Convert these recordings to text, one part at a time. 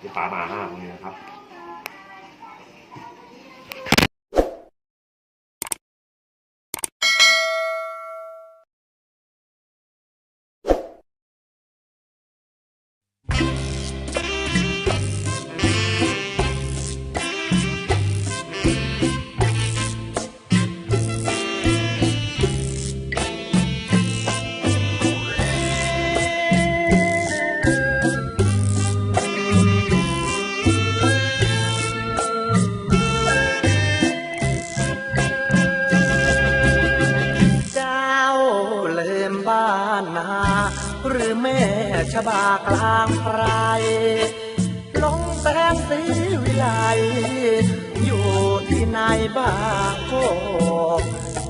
ที่ป๋ามาห้าตรงนี้นะครับ ชบากลางไพรลงแสงสีวิไลอยู่ที่ไหนบ้างโคก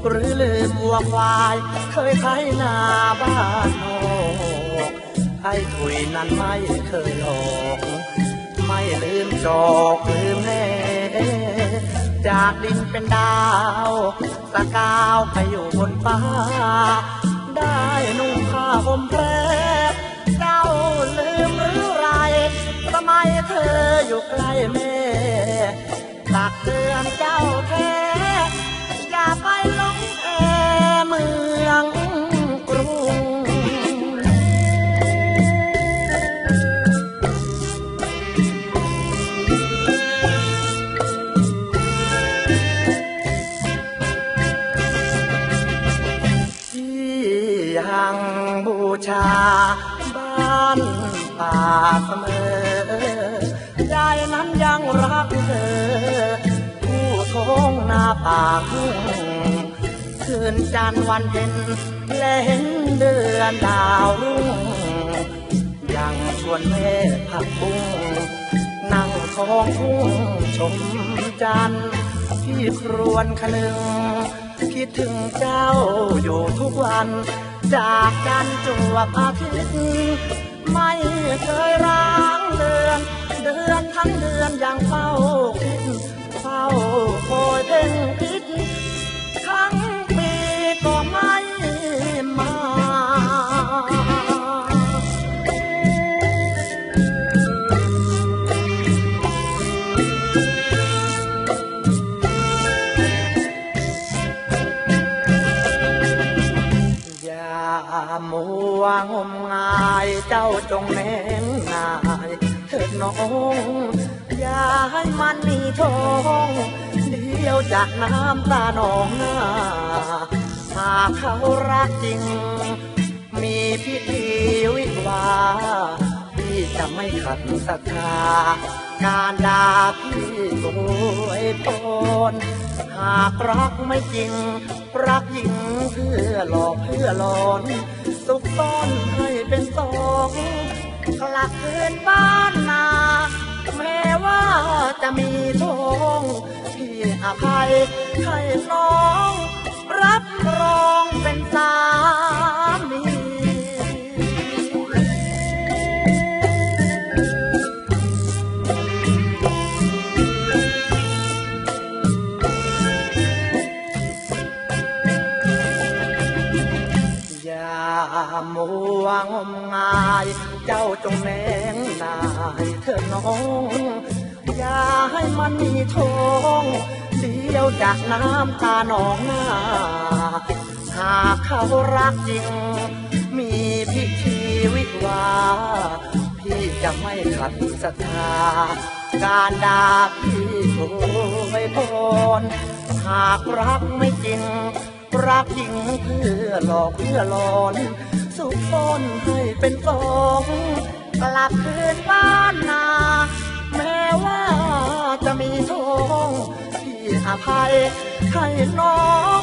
หรือลืมวัวควาย เคยไถนาบ้านนอกไอ้ถุยนั้นไม่เคยหลอกไม่ลืมจอกลืมแน่จากดินเป็นดาวสกาวไปอยู่บนฟ้า ได้นุ่งผ้าห่มแพร อยู่ใกล้แม่ตักเตือนเจ้าแท้อย่าไปหลงแอเมืองกรุงที่ยังบูชาบ้านป่าเสมอ ป่าทุ่งคืนจันวันเพ็ญและเห็นเดือนดาวรุ่งยังชวนแม่ผักบุ้งนั่งท้องทุ่งชมจันที่ครวนคนึง คิดถึงเจ้าอยู่ทุกวัน จากกันจวบอาทิตย์ไม่เคยร้างเดือน เดือนทั้งเดือนยังเฝ้าคิดเฝ้าค มัวงมงายเจ้าจงแน่งนายเถิดน้องอย่าให้มันมีทองเดียวจากน้ำตาหนองหน้าหากเขารักจริง มีพิธีวิวาพี่จะไม่ขัดศรัทธาการด่าพี่สวยพร หากรักไม่จริง รักหญิงเพื่อหลอกเพื่อหลอน สุกซ่อนให้เป็นสองกลับคืนบ้านนาแม้ว่าจะมีทองพี่อภัยให้ มัวงมงาย เจ้าจงแนงนายเธอน้อง อย่าให้มันมีทองเดียวจากน้ำตาหนองหน้า หากเขารักจริง มีพิธีวิวา พี่จะไม่ขัดศรัทธาการดาพี่โวยพรหากรักไม่จริง รักหญิงเพื่อหลอกเพื่อหลอนสุขซ่อนให้เป็นสองกลับคืนบ้านนา แม้ว่าจะมีทองพี่อภัยให้น้อง